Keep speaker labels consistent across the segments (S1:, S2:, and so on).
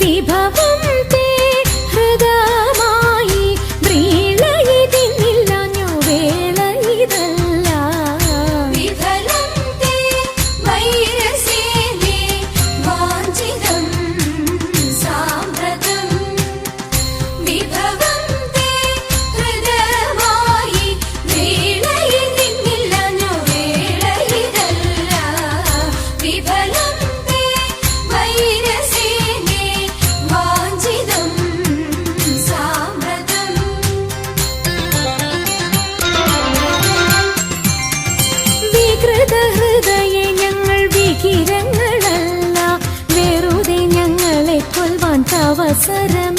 S1: विभा அவசரம்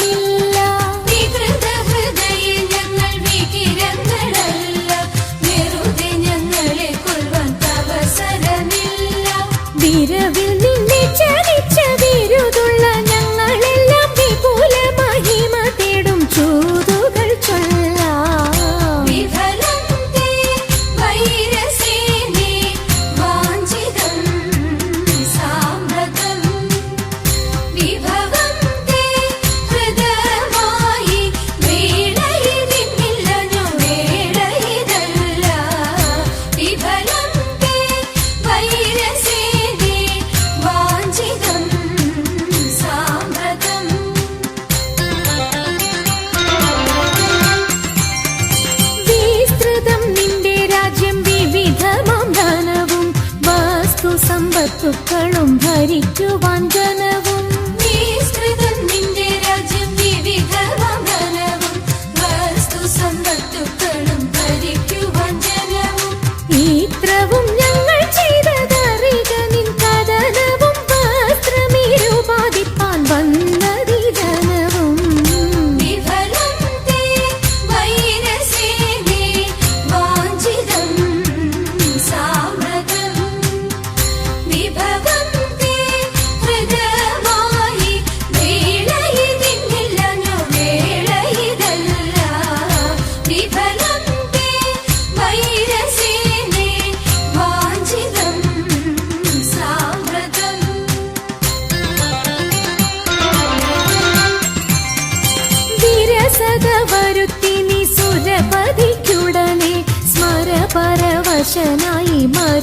S1: സ്മരപരവശനായി മരുവിതൻ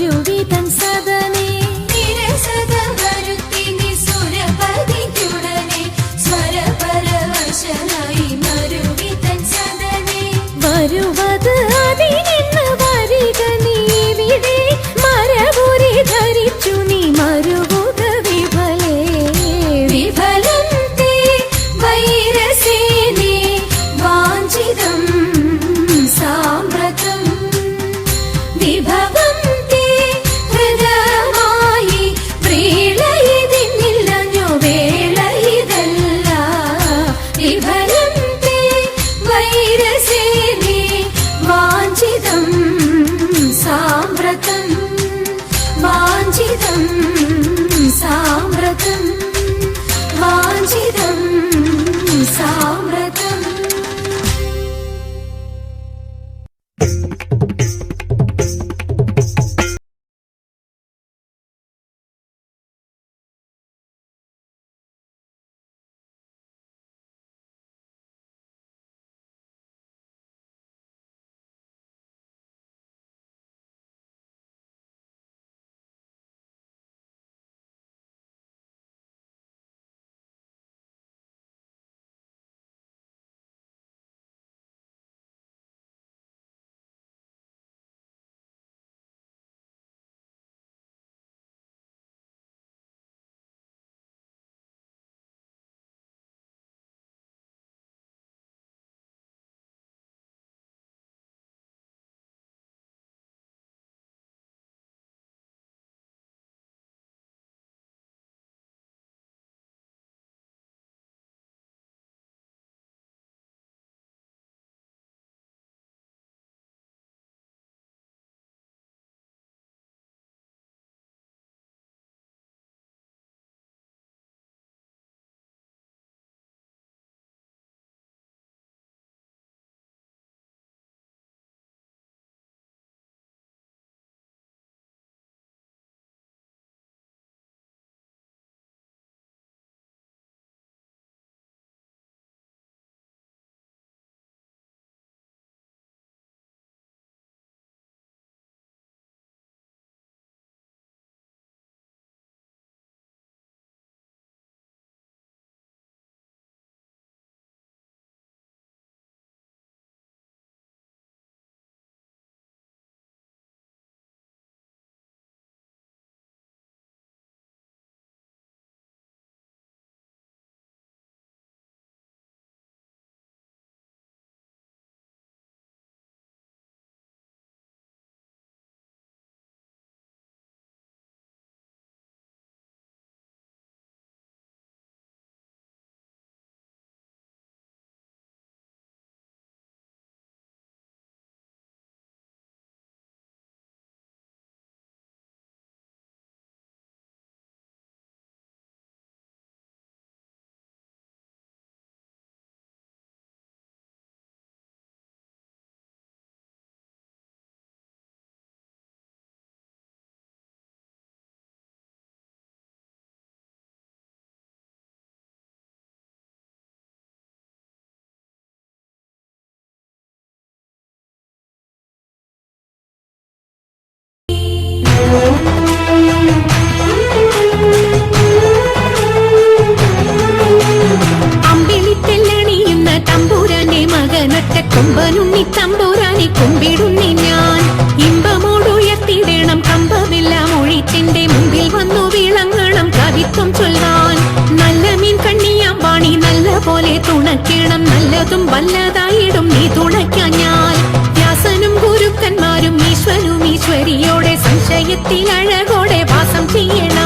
S1: തുണയ്ക്കണം നല്ലതും വല്ലതായിടും നീ തുണയ്ക്കാഞ്ഞാൽ വ്യാസനും ഗുരുക്കന്മാരും ഈശ്വരും ഈശ്വരിയോടെ സംശയത്തിൽ അഴകോടെ വാസം ചെയ്യണം.